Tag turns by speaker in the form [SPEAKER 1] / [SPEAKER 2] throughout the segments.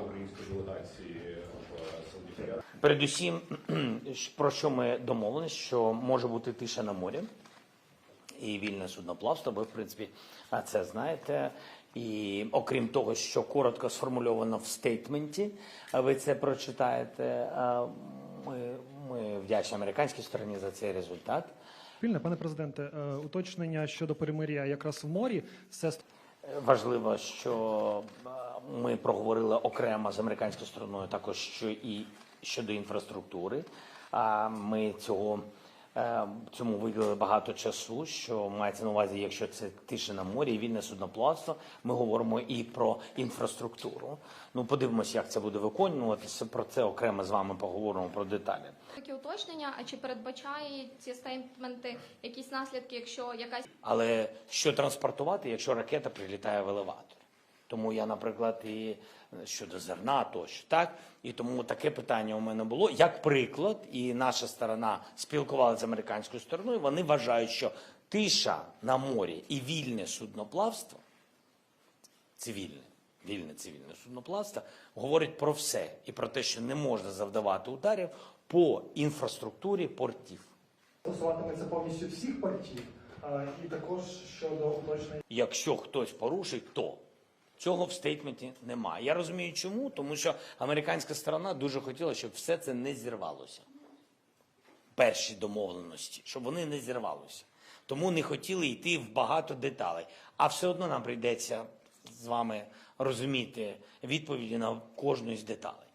[SPEAKER 1] операції в Саудівській Аравії.
[SPEAKER 2] Передусім, про що ми домовились, що може бути тиша на морі і вільне судноплавство. Ви, в принципі, а це знаєте. І окрім того, що коротко сформульовано в стейтменті, ви це прочитаєте. Ми, ми вдячні американській стороні за цей результат.
[SPEAKER 3] Спільне, пане президенте, е, уточнення щодо перемир'я якраз в морі. Це
[SPEAKER 2] Важливо, що е, ми проговорили окремо з американською стороною, також що і щодо інфраструктури. А ми цього цьому виділили багато часу. Що мається на увазі, якщо це тиша на морі і вільне судноплавство, ми говоримо і про інфраструктуру. Ну подивимося, як це буде виконуватися. Про це окремо з вами поговоримо про деталі.
[SPEAKER 4] Такі уточнення, а чи передбачає ці стейтменти якісь наслідки, якщо якась
[SPEAKER 2] Але що транспортувати, якщо ракета прилітає в елеватор? Тому я, наприклад, і щодо зерна тощо, так? І тому таке питання у мене було. Як приклад, і наша сторона спілкувалася з американською стороною, вони вважають, що тиша на морі і вільне судноплавство, цивільне, вільне цивільне судноплавство, говорить про все і про те, що не можна завдавати ударів по інфраструктурі портів.
[SPEAKER 5] стосуватиметься повністю всіх портів, і також щодо уточнення
[SPEAKER 2] якщо хтось порушить, то цього в стейтменті немає. Я розумію, чому, тому що американська сторона дуже хотіла, щоб все це не зірвалося. Перші домовленості, щоб вони не зірвалося. Тому не хотіли йти в багато деталей. А все одно нам прийдеться з вами розуміти відповіді на кожну із деталей.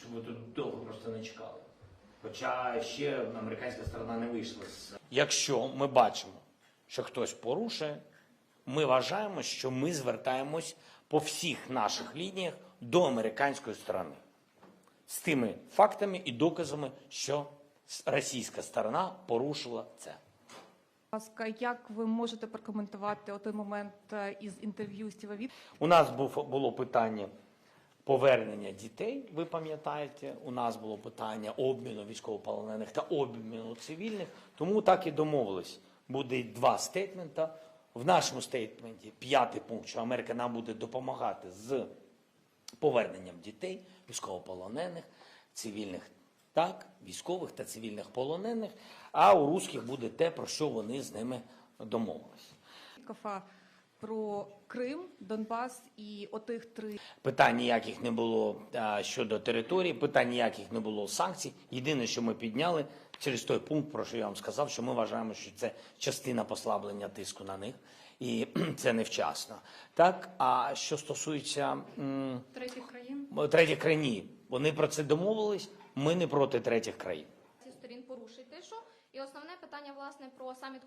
[SPEAKER 2] Щоб ви тут довго просто не чекали. Хоча ще американська сторона не вийшла з. Якщо ми бачимо, що хтось порушує, ми вважаємо, що ми звертаємось по всіх наших лініях до американської сторони з тими фактами і доказами, що російська сторона порушила це.
[SPEAKER 6] Ласка, як ви можете прокоментувати той момент е, із інтерв'ю Стіва Віт?
[SPEAKER 2] У нас був, було питання повернення дітей, ви пам'ятаєте, у нас було питання обміну військовополонених та обміну цивільних, тому так і домовились. Буде два стейтмента. В нашому стейтменті п'ятий пункт, що Америка нам буде допомагати з поверненням дітей, військовополонених, цивільних так, військових та цивільних полонених, а у русських буде те, про що вони з ними домовились.
[SPEAKER 6] Про Крим, Донбас і отих три
[SPEAKER 2] Питань ніяких не було а, щодо території, питань ніяких не було санкцій. Єдине, що ми підняли через той пункт, про що я вам сказав, що ми вважаємо, що це частина послаблення тиску на них, і це невчасно. Так, а що стосується м,
[SPEAKER 4] третіх країн
[SPEAKER 2] третіх країн, ні. вони про це домовились. Ми не проти третіх країн.
[SPEAKER 4] зі сторін порушить тишу. І основне питання власне про саміт